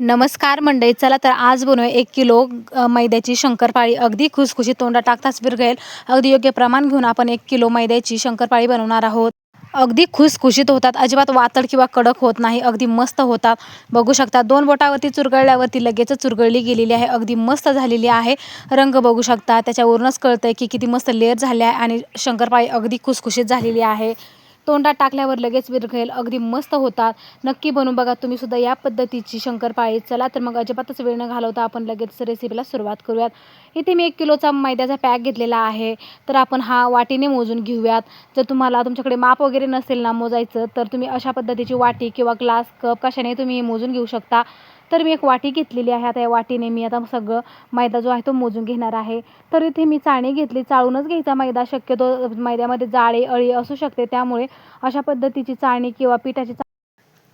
नमस्कार मंडळी चला तर आज बनवूया एक किलो मैद्याची शंकरपाळी. अगदी खुसखुशीत तोंडात टाकताच विरघळेल. अगदी योग्य प्रमाण घेऊन आपण एक किलो मैद्याची शंकरपाळी बनवणार आहोत. अगदी खुसखुशीत होतात अजिबात वातड किंवा कडक होत नाही अगदी मस्त होतात. बघू शकता दोन बोटावरती चुरगळल्यावरती लगेच चुरगळली गेलेली आहे अगदी मस्त झालेली आहे. रंग बघू शकता त्याच्यावरूनच कळतंय की किती मस्त लेअर झाले आहे आणि शंकरपाळी अगदी खुसखुशीत झालेली आहे. तोंडात टाकल्यावर लगेच विरघळेल. अगदी मस्त होतात नक्की बनवून बघा. तुम्ही सुद्धा या पद्धतीची शंकरपाळी चला तर मग अजिबातच वेळ न घालवता आपण लगेच रेसिपीला सुरुवात करूयात. इथे मी एक किलोचा मैद्याचा पॅक घेतलेला आहे. तर आपण हा वाटीने मोजून घेऊयात. जर तुम्हाला तुमच्याकडे माप वगैरे नसेल ना मोजायचं तर तुम्ही अशा पद्धतीची वाटी किंवा ग्लास कप कशाने तुम्ही मोजून घेऊ शकता. तर मी एक वाटी घेतलेली आहे. आता या वाटीने मी आता सगळं मैदा जो आहे तो मोजून घेणार आहे. तर इथे मी चाळणी घेतली. चाळूनच घ्यायचा मैदा. शक्यतो मैद्यामध्ये जाळे अळी असू शकते. त्यामुळे अशा पद्धतीची चाळणी किंवा पिठाची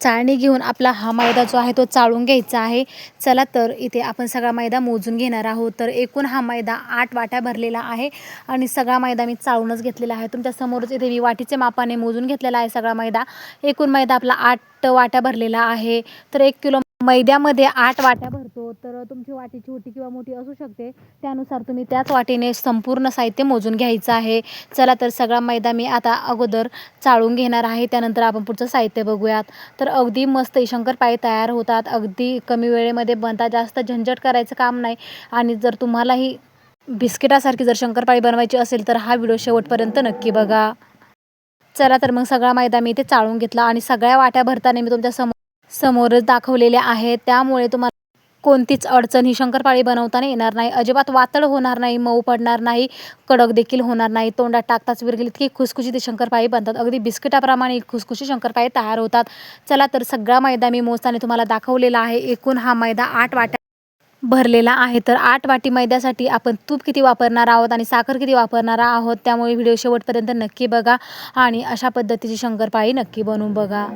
चाळणी घेऊन आपला हा मैदा जो आहे तो चाळून घ्यायचा आहे. चला तर इथे आपण सगळा मैदा मोजून घेणार आहोत. तर एकूण हा मैदा आठ वाट्या भरलेला आहे आणि सगळा मैदा मी चाळूनच घेतलेला आहे. तुमच्यासमोरच इथे मी वाटीचे मापाने मोजून घेतलेला आहे सगळा मैदा. एकूण मैदा आपला आठ वाट्या भरलेला आहे. तर एक किलो मैद्यामध्ये आठ वाट्या भरतो तर तुमची वाटी छोटी किंवा मोठी असू शकते. त्यानुसार तुम्ही त्याच वाटीने संपूर्ण साहित्य मोजून घ्यायचं आहे. चला तर सगळा मैदा मी आता अगोदर चाळून घेणार आहे. त्यानंतर आपण पुढचं साहित्य बघूयात. तर अगदी मस्त ही शंकरपाळी तयार होतात. अगदी कमी वेळेमध्ये बनतात. जास्त झंझट करायचं काम नाही. आणि जर तुम्हालाही बिस्किटासारखी जर शंकरपाळी बनवायची असेल तर हा व्हिडिओ शेवटपर्यंत नक्की बघा. चला तर मग सगळा मैदा मी इथे चाळून घेतला. आणि सगळ्या वाट्या भरताना मी तुमच्यासमोर समोरच दाखवलेले आहेत. त्यामुळे तुम्हाला कोणतीच अडचण ही शंकरपाळी बनवताना येणार नाही. अजिबात वातळ होणार नाही मऊ पडणार नाही कडक देखील होणार नाही. तोंडात टाकताच विरगेल इतकी खुसखुशी ती शंकरपाळी बनतात. अगदी बिस्किटाप्रमाणे खुसखुशी शंकरपाळी तयार होतात. चला तर सगळा मैदा मी मोजताना तुम्हाला दाखवलेला आहे. एकूण हा मैदा आठ वाट्या भरलेला आहे. तर आठ वाटी मैद्यासाठी आपण तूप किती वापरणार आहोत आणि साखर किती वापरणार आहोत त्यामुळे व्हिडिओ शेवटपर्यंत नक्की बघा आणि अशा पद्धतीची शंकरपाळी नक्की बनवून बघा.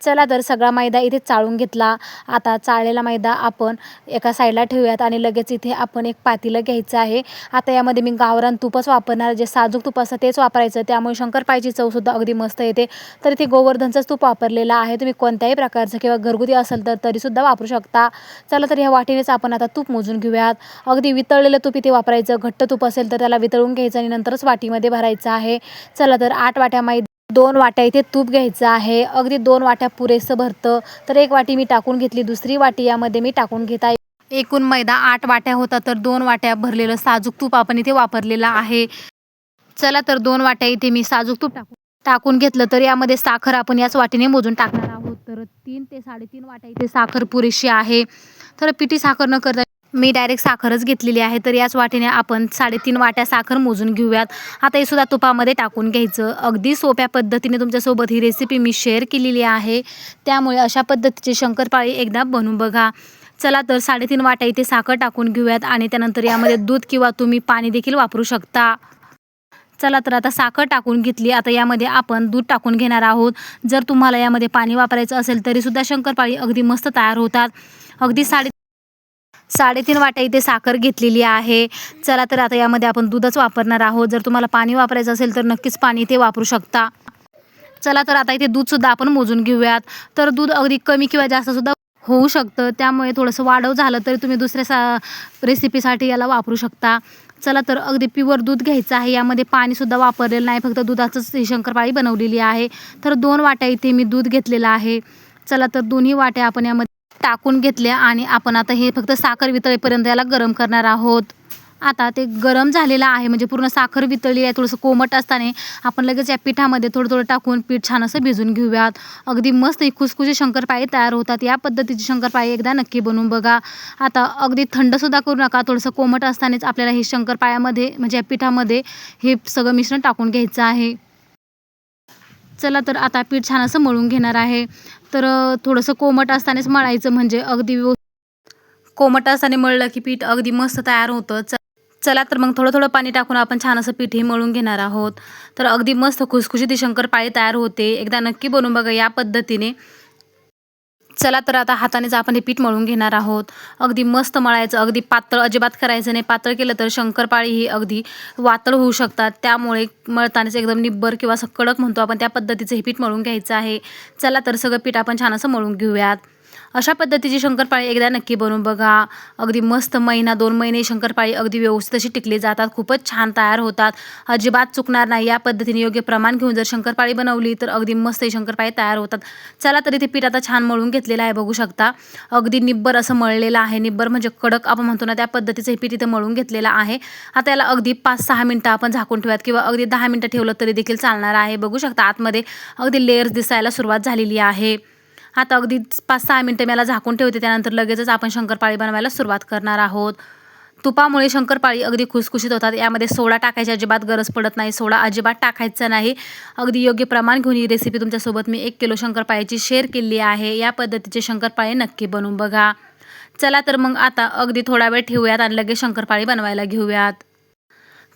चला तर सगळा मैदा इथे चाळून घेतला. आता चाळलेला मैदा आपण एका साईडला ठेवूयात आणि लगेच इथे आपण एक पातीलं घ्यायचं आहे. आता यामध्ये मी गावरान तूपच वापरणार जे साजूक तूप असतं तेच वापरायचं. त्यामुळे शंकरपाळीची चवसुद्धा अगदी मस्त येते. तर इथे गोवर्धनचंच तूप वापरलेलं आहे. तुम्ही कोणत्याही प्रकारचं किंवा घरगुती असेल तर तरीसुद्धा वापरू शकता. चला तर ह्या वाटीनेच आपण आता तूप मोजून घेऊयात. अगदी वितळलेलं तूप इथे वापरायचं. घट्ट तूप असेल तर त्याला वितळून घ्यायचं आणि नंतरच वाटीमध्ये भरायचं आहे. चला तर आठ वाट्या मैदा दोन वाट्या इथे तूप घ्यायचं आहे. अगदी दोन वाट्या पुरेसं भरतं. तर एक वाटी मी टाकून घेतली. दुसरी वाटी यामध्ये मी टाकून घेत आहे. एकूण मैदा आठ वाट्या होता तर दोन वाट्या भरलेलं साजूक तूप आपण इथे वापरलेलं आहे. चला तर दोन वाट्या इथे मी साजूक तूप टाकून टाकून घेतलं तर यामध्ये साखर आपण याच वाटीने मोजून टाकणार आहोत. तर तीन ते साडेतीन वाट्या इथे साखर पुरेशी आहे. तर पिठी साखर न करता मी डायरेक्ट साखरच घेतलेली आहे. तर याच वाटीने आपण साडेतीन वाट्या साखर मोजून घेऊयात. आता हे सुद्धा तुपामध्ये टाकून घ्यायचं. अगदी सोप्या पद्धतीने तुमच्यासोबत ही रेसिपी मी शेअर केलेली आहे. त्यामुळे अशा पद्धतीची शंकरपाळी एकदा बनवून बघा. चला तर साडेतीन वाट्या इथे साखर टाकून घेऊयात आणि त्यानंतर यामध्ये दूध किंवा तुम्ही पाणी देखील वापरू शकता. चला तर आता साखर टाकून घेतली. आता यामध्ये आपण दूध टाकून घेणार आहोत. जर तुम्हाला यामध्ये पाणी वापरायचं असेल तरीसुद्धा शंकरपाळी अगदी मस्त तयार होतात. अगदी साडे साडेतीन वाट्या इथे साखर घेतलेली आहे. चला तर आता यामध्ये आपण दूधच वापरणार आहोत. जर तुम्हाला पाणी वापरायचं असेल तर नक्कीच पाणी इथे वापरू शकता. चला तर आता इथे दूधसुद्धा आपण मोजून घेऊयात. तर दूध अगदी कमी किंवा जास्तसुद्धा होऊ शकतं. त्यामुळे थोडंसं वाढव झालं तरी तुम्ही दुसऱ्या सा रेसिपीसाठी याला वापरू शकता. चला तर अगदी प्युअर दूध घ्यायचं आहे. यामध्ये पाणीसुद्धा वापरलेलं नाही. फक्त दुधाचंच ही शंकरपाळी बनवलेली आहे. तर दोन वाट्या इथे मी दूध घेतलेलं आहे. चला तर दोन्ही वाट्या आपण यामध्ये टाकून घेतल्या आणि आपण आता हे फक्त साखर वितळेपर्यंत याला गरम करणार आहोत. आता ते गरम झालेलं आहे म्हणजे पूर्ण साखर वितळली आहे थोडंसं कोमट असताना आपण लगेच या पिठामध्ये थोडं थोडं टाकून पीठ छान असं भिजून घेऊयात. अगदी मस्त ही खुसखुशी शंकरपाळी तयार होतात. या पद्धतीची शंकरपाळी एकदा नक्की बनवून बघा. आता अगदी थंडसुद्धा करू नका थोडंसं कोमट असतानाच आपल्याला हे शंकरपाळ्यामध्ये म्हणजे या पिठामध्ये हे सगळं मिश्रण टाकून घ्यायचं आहे. चला तर आता पीठ छान असं मळून घेणार आहे. तर थोडंसं कोमट असतानाच मळायचं म्हणजे अगदी कोमट असताना मळलं की पीठ अगदी मस्त तयार होतं. चला तर मग थोडं थोडं पाणी टाकून आपण छान असं पीठही मळून घेणार आहोत. तर अगदी मस्त खुसखुशीत ही शंकरपाळी तयार होते. एकदा नक्की बनवून बघा या पद्धतीने. चला तर आता हातानेच आपण हे पीठ मळून घेणार आहोत अगदी मस्त मळायचं अगदी पातळ अजिबात करायचं नाही. पातळ केलं तर शंकरपाळी ही अगदी वातळ होऊ शकतात. त्यामुळे मळतानाच एकदम निब्बर किंवा असं कडक म्हणतो आपण त्या पद्धतीचं हे पीठ मळून घ्यायचं आहे. चला तर सगळं पीठ आपण छान असं मळून घेऊयात. अशा पद्धतीची शंकरपाळी एकदा नक्की बनवून बघा. अगदी मस्त महिना दोन महिने शंकरपाळी अगदी व्यवस्थित अशी टिकली जातात. खूपच छान तयार होतात. अजिबात चुकणार नाही. या पद्धतीने योग्य प्रमाण घेऊन जर शंकरपाळी बनवली तर अगदी मस्त ही शंकरपाळी तयार होतात. चला तरी ते पीठ आता छान मळून घेतलेलं आहे बघू शकता. अगदी निब्बर असं मळलेलं आहे. निब्बर म्हणजे कडक आपण म्हणतो ना त्या पद्धतीचं हे पीठ इथं मळून घेतलेलं आहे. आता याला अगदी पाच सहा मिनटं आपण झाकून ठेवूयात किंवा अगदी दहा मिनटं ठेवलं तरी देखील चालणार आहे. बघू शकता आतमध्ये अगदी लेअर्स दिसायला सुरुवात झालेली आहे. आता अगदी पाच सहा मिनटं मी याला झाकून ठेवते त्यानंतर लगेचच आपण शंकरपाळी बनवायला सुरुवात करणार आहोत. तुपामुळे शंकरपाळी अगदी खुसखुशीत होतात यामध्ये सोडा टाकायची अजिबात गरज पडत नाही सोडा अजिबात टाकायचा नाही. अगदी योग्य प्रमाण घेऊन ही रेसिपी तुमच्यासोबत मी एक किलो शंकरपाळीची शेअर केली आहे. या पद्धतीचे शंकरपाळी नक्की बनवून बघा. चला तर मग आता अगदी थोडा वेळ ठेवूयात आणि लगेच शंकरपाळी बनवायला घेऊयात.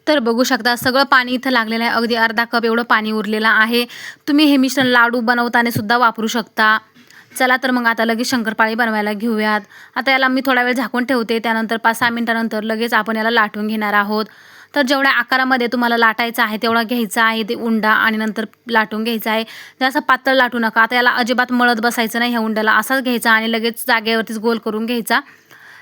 तर बघू शकता सगळं पाणी इथं लागलेलं आहे. अगदी अर्धा कप एवढं पाणी उरलेलं आहे. तुम्ही हे मिश्रण लाडू बनवताना सुद्धा वापरू शकता. चला तर मग आता लगेच शंकरपाळी बनवायला घेऊयात. आता याला मी थोडा वेळ झाकून ठेवते त्यानंतर पाच सहा मिनटानंतर लगेच आपण याला लाटून घेणार आहोत. तर जेवढ्या आकारामध्ये तुम्हाला लाटायचं आहे तेवढा घ्यायचा आहे ते उंडा आणि नंतर लाटून घ्यायचा आहे. जास्त पातळ लाटू नका. आता याला अजिबात मळत बसायचं नाही ह्या उंड्याला असाच घ्यायचा आणि लगेच जागेवरतीच गोल करून घ्यायचा.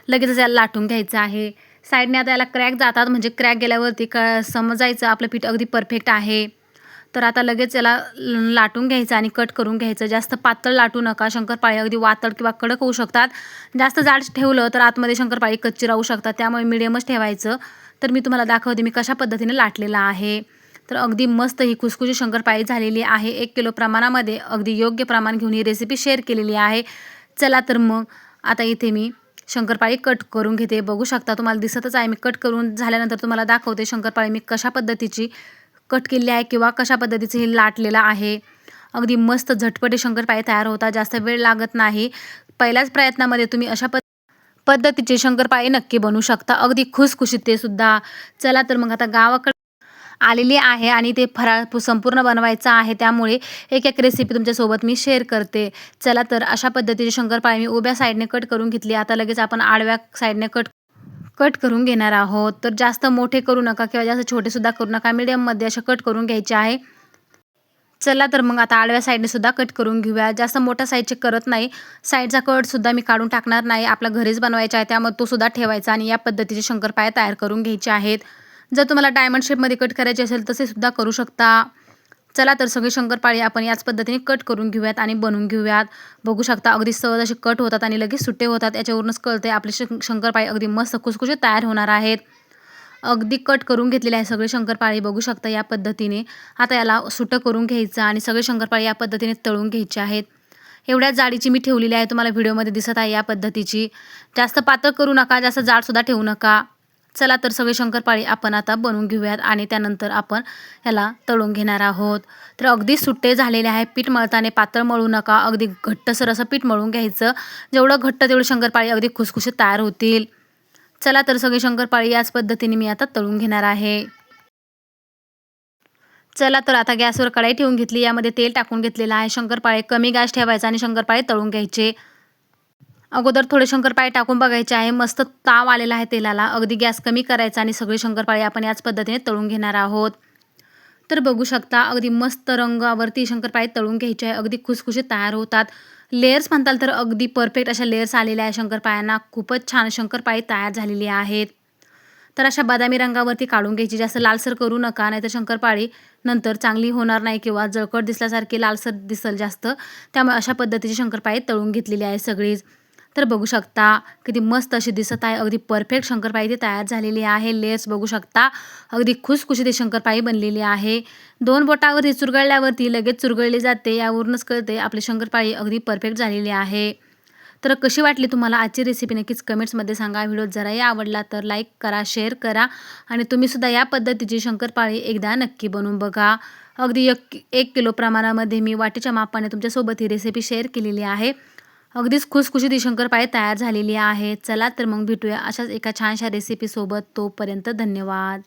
लगेचच याला लाटून घ्यायचं आहे. साईडने आता याला क्रॅक जातात म्हणजे क्रॅक गेल्यावरती क समजायचं आपलं पीठ अगदी परफेक्ट आहे. तर आता लगेच याला लाटून घ्यायचं आणि कट करून घ्यायचं. जास्त पातळ लाटू नका. शंकरपाळी अगदी वातळ किंवा कडक होऊ शकतात. जास्त जाड ठेवलं तर आतमध्ये शंकरपाळी कच्ची राहू शकतात. त्यामुळे मिडियमच ठेवायचं. तर मी तुम्हाला दाखवते मी कशा पद्धतीने लाटलेला आहे. तर अगदी मस्त ही खुसखुशी शंकरपाळी झालेली आहे. एक किलो प्रमाणामध्ये अगदी योग्य प्रमाण घेऊन ही रेसिपी शेअर केलेली आहे. चला तर मग आता इथे मी शंकरपाळी कट करून घेते. बघू शकता तुम्हाला दिसतच आहे. मी कट करून झाल्यानंतर तुम्हाला दाखवते शंकरपाळी मी कशा पद्धतीची कट केले आहे किंवा कशा पद्धतीचे हे लाटलेलं आहे. अगदी मस्त झटपटे शंकरपाळे तयार होतात जास्त वेळ लागत नाही. पहिल्याच प्रयत्नामध्ये तुम्ही अशा पद्ध पद्धतीचे शंकरपाळे नक्की बनवू शकता. अगदी खुसखुशीत ते सुद्धा. चला तर मग आता गावाकडे आलेली आहे आणि ते फराळ संपूर्ण बनवायचं आहे. त्यामुळे एक एक रेसिपी तुमच्यासोबत मी शेअर करते. चला तर अशा पद्धतीचे शंकरपाळे मी उभ्या साईडने कट करून घेतली. आता लगेच आपण आडव्या साईडने कट कट करून घेणार आहोत. तर जास्त मोठे करू नका किंवा जास्त छोटेसुद्धा करू नका. मीडियममध्ये असे कट करून घ्यायचे आहे. चला तर मग आता आडव्या साईडने सुद्धा कट करून घेऊया. जास्त मोठ्या साईजचे करत नाही. साईडचा कटसुद्धा मी काढून टाकणार नाही. आपला घरीच बनवायचा आहे. त्यामुळे तो सुद्धा ठेवायचा आणि या पद्धतीचे शंकरपाया तयार करून घ्यायचे आहेत. जर तुम्हाला डायमंड शेपमध्ये कट करायचे असेल तसे सुद्धा करू शकता. चला तर सगळे शंकरपाळी आपण याच पद्धतीने कट करून घेऊयात आणि बनवून घेऊयात. बघू शकता अगदी सहज असे कट होतात आणि लगेच सुट्टे होतात. याच्यावरूनच कळते आपले श शंकरपाळी अगदी मस्त खुसखुशीत तयार होणार आहेत. अगदी कट करून घेतलेले आहे सगळे शंकरपाळी बघू शकता या पद्धतीने. आता याला सुटं करून घ्यायचं आणि सगळे शंकरपाळी या पद्धतीने तळून घ्यायचे आहेत. एवढ्या जाडीची मी ठेवलेली आहे तुम्हाला व्हिडिओमध्ये दिसत आहे या पद्धतीची. जास्त पातळ करू नका जास्त जाडसुद्धा ठेवू नका. चला तर सगळे शंकरपाळी आपण आता बनवून घेऊयात आणि त्यानंतर आपण ह्याला तळून घेणार आहोत. तर अगदी सुट्टे झालेले आहे पीठ मळताना पातळ मळू नका. अगदी घट्टसर असं पीठ मळून घ्यायचं. जेवढं घट्ट तेवढं शंकरपाळी अगदी खुसखुशीत तयार होतील. चला तर सगळे शंकरपाळी याच पद्धतीने मी आता तळून घेणार आहे. चला तर आता गॅसवर कढाई ठेवून घेतली. यामध्ये तेल टाकून घेतलेलं आहे. शंकरपाळे कमी गॅस ठेवायचा आणि शंकरपाळे तळून घ्यायचे. अगोदर थोडे शंकरपाळे टाकून बघायचे आहे. मस्त ताव आलेला आहे तेलाला. अगदी गॅस कमी करायचा आणि सगळे शंकरपाळे आपण याच पद्धतीने तळून घेणार आहोत. तर बघू शकता अगदी मस्त रंगावरती शंकरपाळे तळून घ्यायचे आहे. अगदी खुसखुशीत तयार होतात. लेयर्स म्हणताल तर अगदी परफेक्ट अशा लेयर्स आलेल्या आहे शंकरपाळ्यांना खूपच छान शंकरपाळी तयार झालेली आहेत. तर अशा बदामी रंगावरती काढून घ्यायची. जास्त लालसर करू नका नाहीतर शंकरपाळी नंतर चांगली होणार नाही किंवा जळकट दिसल्यासारखी लालसर दिसल जास्त. त्यामुळे अशा पद्धतीची शंकरपाळी तळून घेतलेली आहे सगळीच. तर बघू शकता किती मस्त अशी दिसत आहे. अगदी परफेक्ट शंकरपाळी ती तयार झालेली आहे. लेयर्स बघू शकता. अगदी खुसखुशी ती शंकरपाळी बनलेली आहे. दोन बोटावरती चुरगळल्यावरती लगेच चुरगळली जाते. यावरूनच कळते आपली शंकरपाळी अगदी परफेक्ट झालेली आहे. तर कशी वाटली तुम्हाला आजची रेसिपी नक्कीच कमेंट्समध्ये सांगा. व्हिडिओ जराही आवडला तर लाईक करा शेअर करा. आणि तुम्हीसुद्धा या पद्धतीची शंकरपाळी एकदा नक्की बनवून बघा. अगदी एक एक किलो प्रमाणामध्ये मी वाटेच्या मापाने तुमच्यासोबत ही रेसिपी शेअर केलेली आहे. अगदीच खुसखुशीत दिशंकर शंकरपाळी तयार झालेली आहे. चला तर मग भेटूया अशाच एका छानशा रेसिपीसोबत तोपर्यंत धन्यवाद.